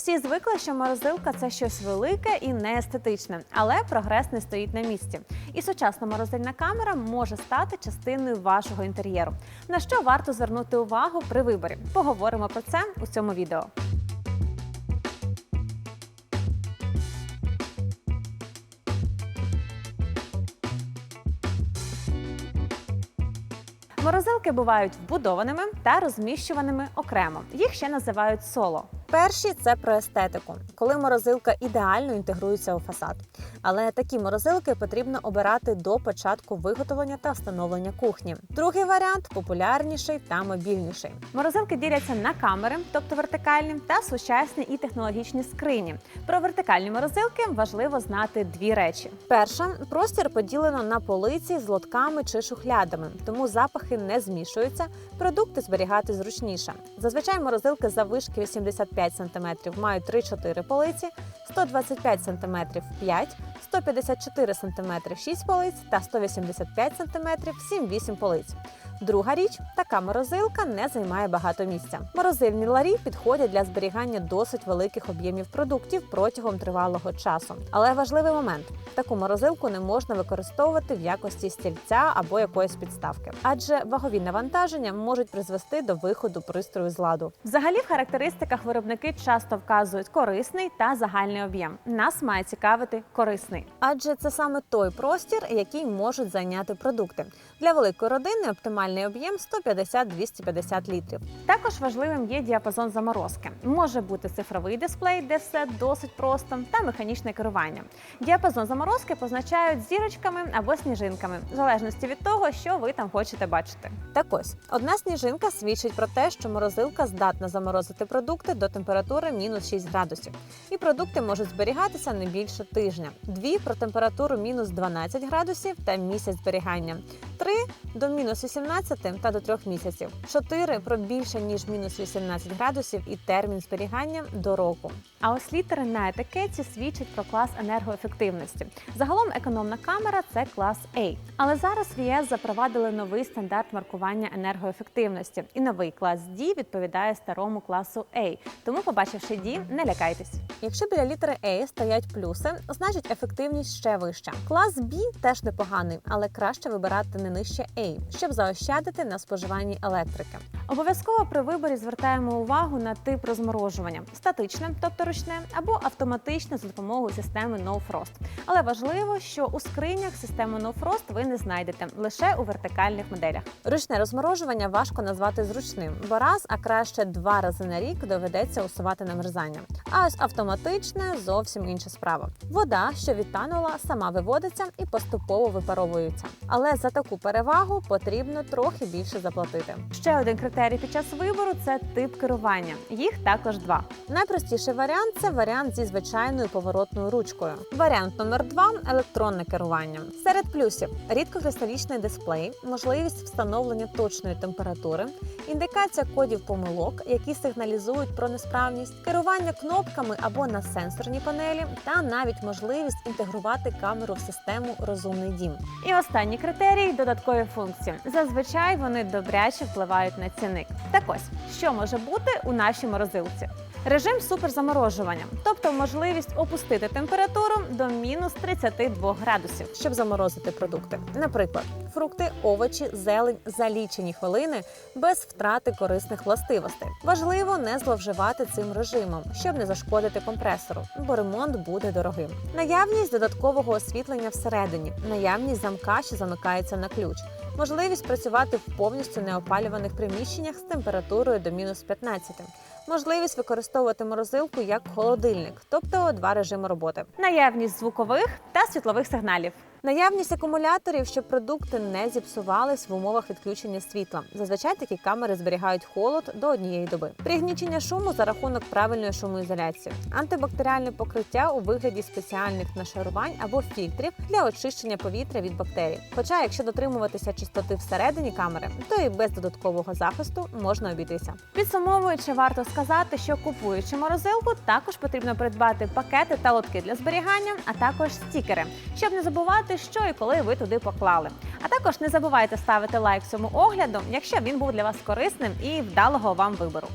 Всі звикли, що морозилка це щось велике і неестетичне, але прогрес не стоїть на місці. І сучасна морозильна камера може стати частиною вашого інтер'єру. На що варто звернути увагу при виборі? Поговоримо про це у цьому відео. Морозилки бувають вбудованими та розміщуваними окремо. Їх ще називають соло. Перші це про естетику, коли морозилка ідеально інтегрується у фасад. Але такі морозилки потрібно обирати до початку виготовлення та встановлення кухні. Другий варіант популярніший та мобільніший. Морозилки діляться на камери, тобто вертикальні, та сучасні і технологічні скрині. Про вертикальні морозилки важливо знати дві речі: перша простір поділено на полиці з лотками чи шухлядами, тому запахи не змішуються, продукти зберігати зручніше. Зазвичай морозилки заввишки 85 см мають 3-4 полиці, 125 см 5, 154 см 6 полиць та 185 см 7-8 полиць. Друга річ, така морозилка не займає багато місця. Морозильні ларі підходять для зберігання досить великих об'ємів продуктів протягом тривалого часу. Але важливий момент: таку морозилку не можна використовувати в якості стільця або якоїсь підставки, адже вагові навантаження можуть призвести до виходу пристрою з ладу. Взагалі, в характеристиках виробники часто вказують корисний та загальний об'єм. Нас має цікавити корисний, адже це саме той простір, який можуть зайняти продукти. Для великої родини оптимальний об'єм 150-250 літрів. Також важливим є діапазон заморозки. Може бути цифровий дисплей, де все досить просто, та механічне керування. Діапазон заморозки позначають зірочками або сніжинками, в залежності від того, що ви там хочете бачити. Так ось одна сніжинка свідчить про те, що морозилка здатна заморозити продукти до температури мінус 6 градусів, і продукти можуть зберігатися не більше тижня. Дві про температуру мінус 12 градусів та місяць зберігання. 3 до мінус 18 та до 3 місяців. 4 про більше ніж мінус 18 градусів і термін зберігання до року. А ось літери на етикетці свідчать про клас енергоефективності. Загалом економна камера це клас A. Але зараз в ЄС запровадили новий стандарт маркування енергоефективності, і новий клас D відповідає старому класу A. Тому, побачивши D, не лякайтесь. Якщо біля літери A стоять плюси, значить ефективність ще вища. Клас B теж непоганий, але краще вибирати не нижче A, щоб заощадити на споживанні електрики. Обов'язково при виборі звертаємо увагу на тип розморожування: статичне, тобто ручне, або автоматичне за допомогою системи No Frost. Але важливо, що у скринях систему No Frost ви не знайдете лише у вертикальних моделях. Ручне розморожування важко назвати зручним, бо раз, а краще два рази на рік доведеться усувати намерзання. А ось автоматичне зовсім інша справа. Вода, що відтанула, сама виводиться і поступово випаровується. Але за таку перевагу потрібно трохи більше заплатити. Ще один критерій під час вибору це тип керування. Їх також два. Найпростіший варіант це варіант зі звичайною поворотною ручкою. Варіант номер два електронне керування. Серед плюсів рідкокристалічний дисплей, можливість встановлення точної температури, індикація кодів помилок, які сигналізують про несправність, керування кнопками або на сенсорній панелі, та навіть можливість інтегрувати камеру в систему Розумний дім. І останній критерій додаткові функції. Зазвичай вони добряче впливають на цінник. Так ось, що може бути у нашій морозилці? Режим суперзаморожування, тобто можливість опустити температуру до мінус 32 градусів, щоб заморозити продукти. Наприклад, фрукти, овочі, зелень за лічені хвилини без втрати корисних властивостей. Важливо не зловживати цим режимом, щоб не зашкодити компресору, бо ремонт буде дорогим. Наявність додаткового освітлення всередині, наявність замка, що замикається на ключ. Можливість працювати в повністю неопалюваних приміщеннях з температурою до мінус 15. Можливість використовувати морозилку як холодильник, тобто два режими роботи. Наявність звукових та світлових сигналів. Наявність акумуляторів, щоб продукти не зіпсувались в умовах відключення світла. Зазвичай такі камери зберігають холод до однієї доби. Пригнічення шуму за рахунок правильної шумоізоляції, антибактеріальне покриття у вигляді спеціальних нашарувань або фільтрів для очищення повітря від бактерій. Хоча, якщо дотримуватися чистоти всередині камери, то і без додаткового захисту можна обійтися. Підсумовуючи, варто сказати, що купуючи морозилку, також потрібно придбати пакети та лотки для зберігання, а також стікери, щоб не забувати що і коли ви туди поклали. А також не забувайте ставити лайк цьому огляду, якщо він був для вас корисним і вдалого вам вибору.